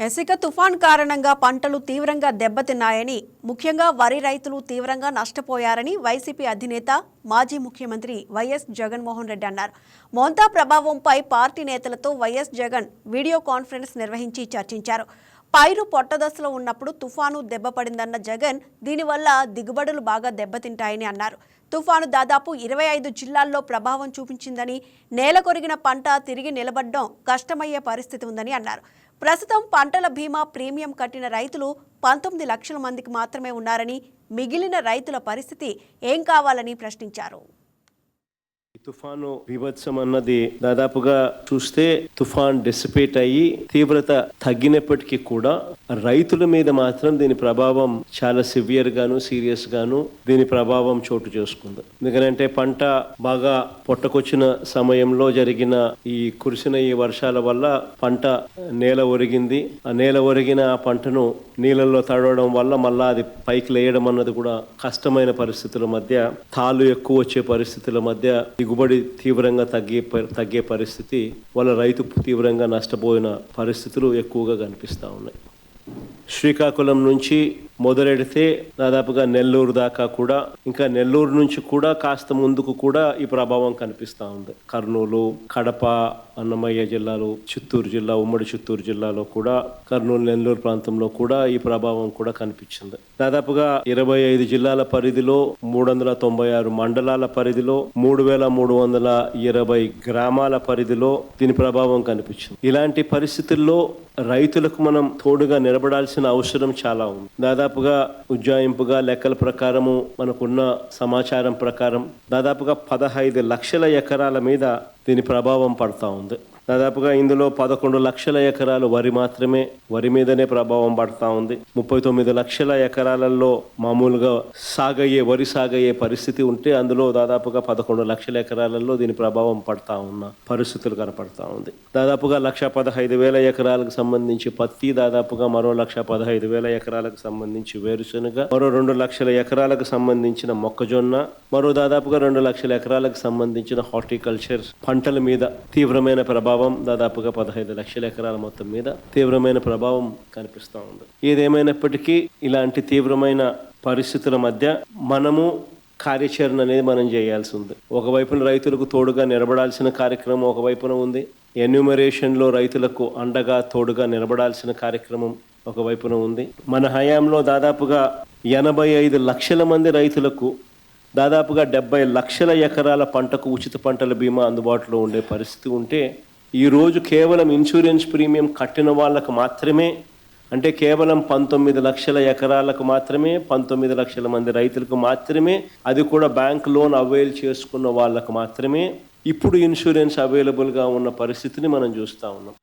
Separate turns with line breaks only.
ఎసిక తుఫాన్ కారణంగా పంటలు తీవ్రంగా దెబ్బతిన్నాయని ముఖ్యంగా వరి రైతులు తీవ్రంగా నష్టపోయారని వైసీపీ అధినేత మాజీ ముఖ్యమంత్రి వైఎస్ జగన్మోహన్ రెడ్డి అన్నారు. మోంతా ప్రభావంపై పార్టీ నేతలతో వైఎస్ జగన్ వీడియో కాన్ఫరెన్స్ నిర్వహించి చర్చించారు. పైరు పొట్టదశలో ఉన్నప్పుడు తుఫాను దెబ్బపడిందన్న జగన్ దీనివల్ల దిగుబడులు బాగా దెబ్బతింటాయని అన్నారు. తుఫాను దాదాపు ఇరవై ఐదు జిల్లాల్లో ప్రభావం చూపించిందని నేల కొరిగిన పంట తిరిగి నిలబడడం కష్టమయ్యే పరిస్థితి ఉందని అన్నారు. ప్రస్తుతం పంటల బీమా ప్రీమియం కట్టిన రైతులు పంతొమ్మిది లక్షల మందికి మాత్రమే ఉన్నారని మిగిలిన రైతుల పరిస్థితి ఏం కావాలని ప్రశ్నించారు.
తుఫాను బీభత్సం అన్నది దాదాపుగా చూస్తే తుఫాన్ డిసిపేట్ అయ్యి తీవ్రత తగ్గినప్పటికీ కూడా రైతుల మీద మాత్రం దీని ప్రభావం చాలా సివియర్ గాను సీరియస్ గాను దీని ప్రభావం చోటు చేసుకుంది. ఎందుకంటే పంట బాగా పొట్టకొచ్చిన సమయంలో జరిగిన ఈ కురిసిన ఈ వర్షాల వల్ల పంట నేల ఒరిగింది. ఆ నేల ఒరిగిన ఆ పంటను నీళ్ళల్లో తడవడం వల్ల మళ్ళా అది పైకి లేయడం అన్నది కూడా కష్టమైన పరిస్థితుల మధ్య తాళ్ళు ఎక్కువ వచ్చే పరిస్థితుల మధ్య దిగుబడి తీవ్రంగా తగ్గే తగ్గే పరిస్థితి వాళ్ళ రైతు తీవ్రంగా నష్టపోయిన పరిస్థితులు ఎక్కువగా కనిపిస్తూ ఉన్నాయి. శ్రీకాకుళం నుంచి మొదలెడితే దాదాపుగా నెల్లూరు దాకా కూడా ఇంకా నెల్లూరు నుంచి కూడా కాస్త ముందుకు కూడా ఈ ప్రభావం కనిపిస్తూ ఉంది. కర్నూలు కడప అన్నమయ్య జిల్లాలు చిత్తూరు జిల్లా ఉమ్మడి చిత్తూరు జిల్లాలో కూడా కర్నూలు నెల్లూరు ప్రాంతంలో కూడా ఈ ప్రభావం కూడా కనిపించింది. దాదాపుగా ఇరవై ఐదు జిల్లాల పరిధిలో మూడు వందల తొంభై ఆరు మండలాల పరిధిలో మూడు వేల మూడు వందల ఇరవై గ్రామాల పరిధిలో దీని ప్రభావం కనిపించింది. ఇలాంటి పరిస్థితుల్లో రైతులకు మనం తోడుగా నిలబడాల్సిన అవసరం చాలా ఉంది. దాదాపుగా ఉజ్జాయింపుగా లెక్కల ప్రకారము మనకున్న సమాచారం ప్రకారం దాదాపుగా పదహైదు లక్షల ఎకరాల మీద దీని ప్రభావం పడతా ఉంది. దాదాపుగా ఇందులో పదకొండు లక్షల ఎకరాలు వరి మాత్రమే వరి మీదనే ప్రభావం పడతా ఉంది. ముప్పై తొమ్మిది లక్షల ఎకరాలలో మామూలుగా సాగయ్యే వరి సాగయ్యే పరిస్థితి ఉంటే అందులో దాదాపుగా పదకొండు లక్షల ఎకరాలలో దీని ప్రభావం పడతా ఉన్న పరిస్థితులు కనపడతా ఉంది. దాదాపుగా లక్ష పదహైదు వేల ఎకరాలకు సంబంధించి పత్తి దాదాపుగా మరో లక్ష పదహైదు వేల ఎకరాలకు సంబంధించి వేరుశనగ మరో రెండు లక్షల ఎకరాలకు సంబంధించిన మొక్కజొన్న మరో దాదాపుగా రెండు లక్షల ఎకరాలకు సంబంధించిన హార్టికల్చర్ పంటల మీద తీవ్రమైన ప్రభావం ప్రభావం దాదాపుగా పదహైదు లక్షల ఎకరాల మొత్తం మీద తీవ్రమైన ప్రభావం కనిపిస్తూ ఉంది. ఏదేమైనప్పటికీ ఇలాంటి తీవ్రమైన పరిస్థితుల మధ్య మనము కార్యాచరణ అనేది మనం చేయాల్సి ఉంది. ఒకవైపున రైతులకు తోడుగా నిలబడాల్సిన కార్యక్రమం ఒకవైపున ఉంది. ఎన్యూమరేషన్లో రైతులకు అండగా తోడుగా నిలబడాల్సిన కార్యక్రమం ఒకవైపున ఉంది. మన హయాంలో దాదాపుగా ఎనభై ఐదు లక్షల మంది రైతులకు దాదాపుగా డెబ్బై లక్షల ఎకరాల పంటకు ఉచిత పంటల బీమా అందుబాటులో ఉండే పరిస్థితి ఉంటే ఈరోజు కేవలం ఇన్సూరెన్స్ ప్రీమియం కట్టిన వాళ్ళకు మాత్రమే అంటే కేవలం పంతొమ్మిది లక్షల ఎకరాలకు మాత్రమే పంతొమ్మిది లక్షల మంది రైతులకు మాత్రమే అది కూడా బ్యాంక్ లోన్ అవైల్ చేసుకున్న వాళ్ళకు మాత్రమే. ఇప్పుడు ఇన్సూరెన్స్ అవైలబుల్గా ఉన్న పరిస్థితిని మనం చూస్తూ ఉన్నాం.